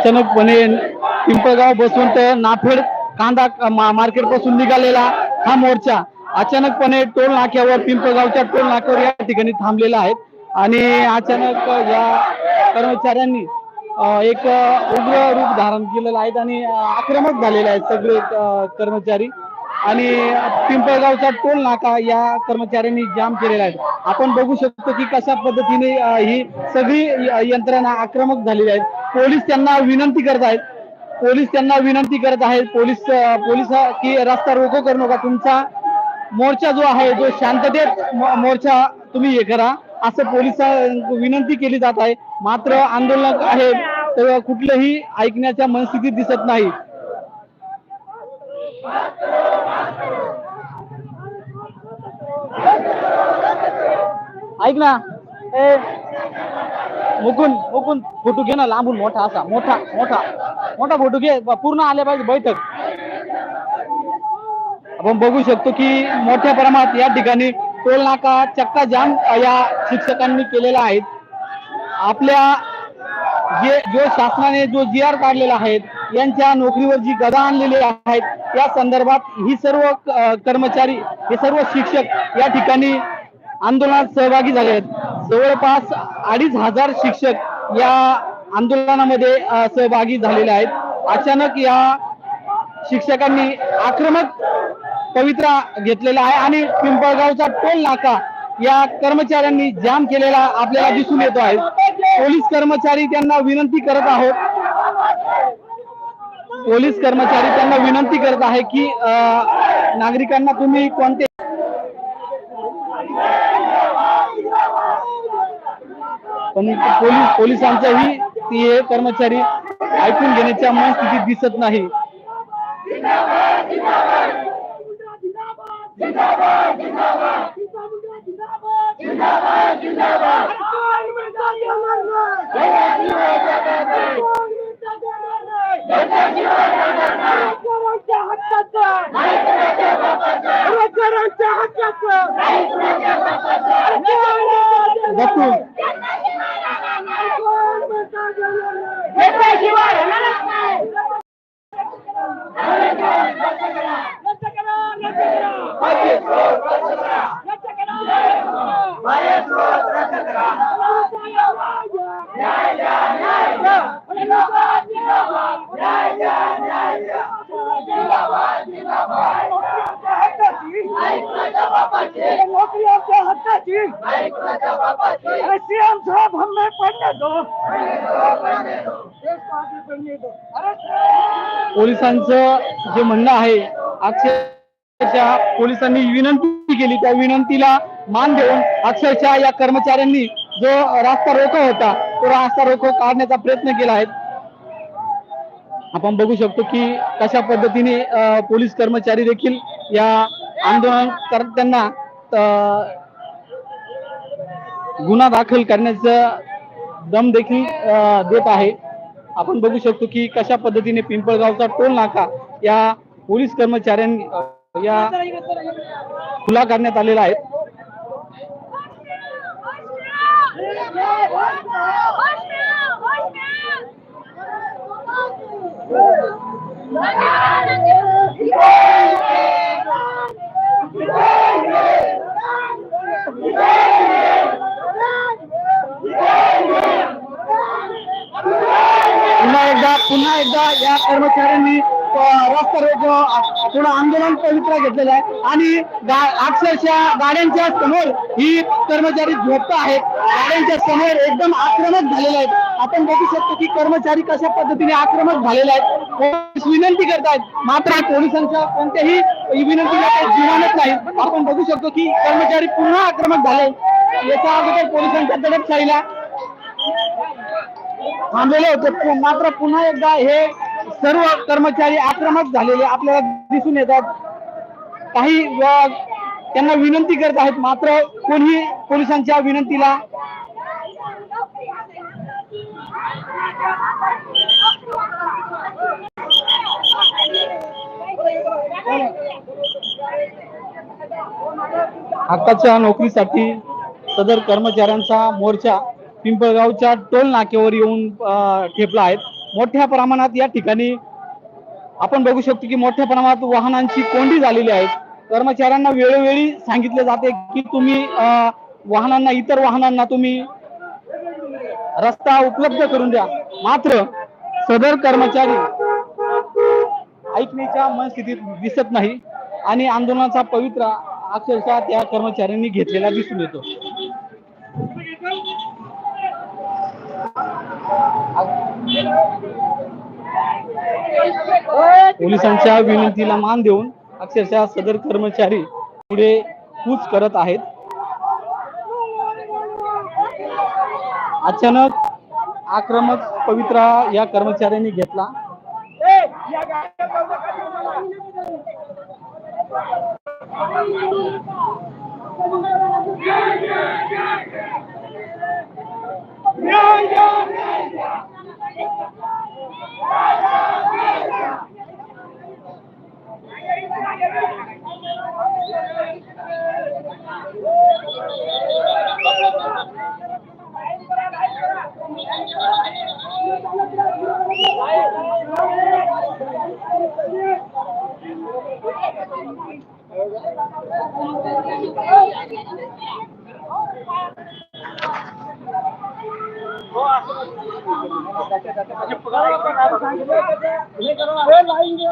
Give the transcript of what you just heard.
अचानकपणे पिंपळगाव बसवंत नाफेड कांदा मार्केटपासून निघालेला हा मोर्चा. अचानकपणे टोल नाक्यावर पिंपळगावच्या टोल नाक्यावर या ठिकाणी थांबलेला आहे. आणि अचानक या कर्मचाऱ्यांनी एक उग्र रूप धारण केलेलं आहे आणि आक्रमक झालेले आहेत सगळे कर्मचारी. आणि पिंपळगावचा टोल नाका या कर्मचाऱ्यांनी जाम केलेला आहे. आपण बघू शकतो की कशा पद्धतीने ही सगळी यंत्रणा आक्रमक झालेली आहे. पोलीस त्यांना विनंती करत आहेत. पोलीस त्यांना विनंती करत आहेत. पोलीस पोलीस की रस्ता रोको करू नका. तुमचा मोर्चा जो आहे जो शांततेत मोर्चा तुम्ही हे करा. असं पोलीस विनंती केली जात आहे. मात्र आंदोलक आहे. तर कुठलंही ऐकण्याच्या मनस्थितीत दिसत नाही. ऐक ना. ए मुकुंद मुकुंद फोटो घे ना लांबून मोठा असा मोठा मोठा मोठा फोटो घे पूर्ण आले पाहिजे बैठक. आपण बघू शकतो की मोठ्या प्रमाणात या ठिकाणी टोल नाका चक्का जाम या शिक्षकांनी केलेला आहे. आपल्या जे जो शासनाने जो जी आर काढलेला आहे यांच्या नोकरीवर जी गदा आणलेली आहेत त्या संदर्भात ही सर्व कर्मचारी हे सर्व शिक्षक या ठिकाणी आंदोलनात सहभागी झाले आहेत. जवळपास अडीच हजार शिक्षक या आंदोलनामध्ये सहभागी झालेले आहेत. अचानक या शिक्षकांनी आक्रमक पवित्रा घेतलेला आहे आणि पिंपळगावचा टोल नाका या कर्मचाऱ्यांनी जाम केलेला आपल्याला दिसून येतो आहे. पोलीस कर्मचारी त्यांना विनंती करत आहोत. पोलीस कर्मचारी त्यांना विनंती करत आहे की नागरिकांना तुम्ही कोणते पण पोलीस पोलिसांचाही ती हे कर्मचारी ऐकून घेण्याच्या मनस्थितीत दिसत नाही. बघू नोकरी आमच्या हक्काची हमें दो दो पोलिसांचं जे म्हणणं आहे अक्षरशः पोलिसांनी विनंती केली. त्या विनंतीला मान देऊन अक्षरशः या कर्मचाऱ्यांनी जो रास्ता रोको होता तो रास्ता रोको काढण्याचा प्रयत्न केला आहे. आपण बघू शकतो की कशा पद्धतीने पोलीस कर्मचारी देखील या आंदोलन करत्यांना गुन्हा दाखल करण्याचं दम देखील देत आहे. आपण बघू शकतो की कशा पद्धतीने पिंपळगावचा टोल नाका या पोलीस कर्मचाऱ्यांनी या खुला करण्यात आलेला आहे. पुन्हा एकदा पुन्हा एकदा या कर्मचाऱ्यांनी रस्ता रोको अ, आंदोलन पवित्रा घेतलेलं आहे. आणि अक्षरशः गाड्यांच्या समोर ही कर्मचारी झोपत आहेत. गाड्यांच्या समोर एकदम आक्रमक झालेले आहेत. आपण बघू शकतो की कर्मचारी कशा पद्धतीने आक्रमक झालेले आहेत. पोलीस विनंती करतायत. मात्र पोलिसांच्या कोणत्याही विनंतीला ते जुमानत नाहीत आपण बघू शकतो की कर्मचारी पुन्हा आक्रमक झाले याच्या अगोदर पोलिसांच्या दडपशाहीला थांबलेले होते. मात्र पुन्हा एकदा हे सर्व कर्मचारी आक्रमक झालेले आपल्याला दिसून येतात. काही त्यांना विनंती करत आहेत मात्र कोणी पोलिसांच्या विनंतीला हक्काच्या नोकरीसाठी सदर कर्मचाऱ्यांचा मोर्चा पिंपळगावच्या टोल नाक्यावर येऊन ठेपला आहे. मोठ्या प्रमाणात या ठिकाणी आपण बघू शकतो की मोठ्या प्रमाणात वाहनांची कोंडी झालेली आहे. कर्मचाऱ्यांना वेळोवेळी सांगितले जाते की तुम्ही वाहनांना इतर वाहनांना तुम्ही रस्ता उपलब्ध करून द्या. मात्र सदर कर्मचारी ऐकण्याच्या मनस्थितीत दिसत नाही आणि आंदोलनाचा पवित्रा अक्षरशः त्या कर्मचाऱ्यांनी घेतलेला दिसून येतो. पोलिसांच्या विनंतीला मान देऊन अक्षरशः सदर कर्मचारी पुढे कूच करत आहेत अचानक आक्रमक पवित्रा या कर्मचाऱ्यांनी घेतला Yeah, yeah, yeah, yeah. लाएंगे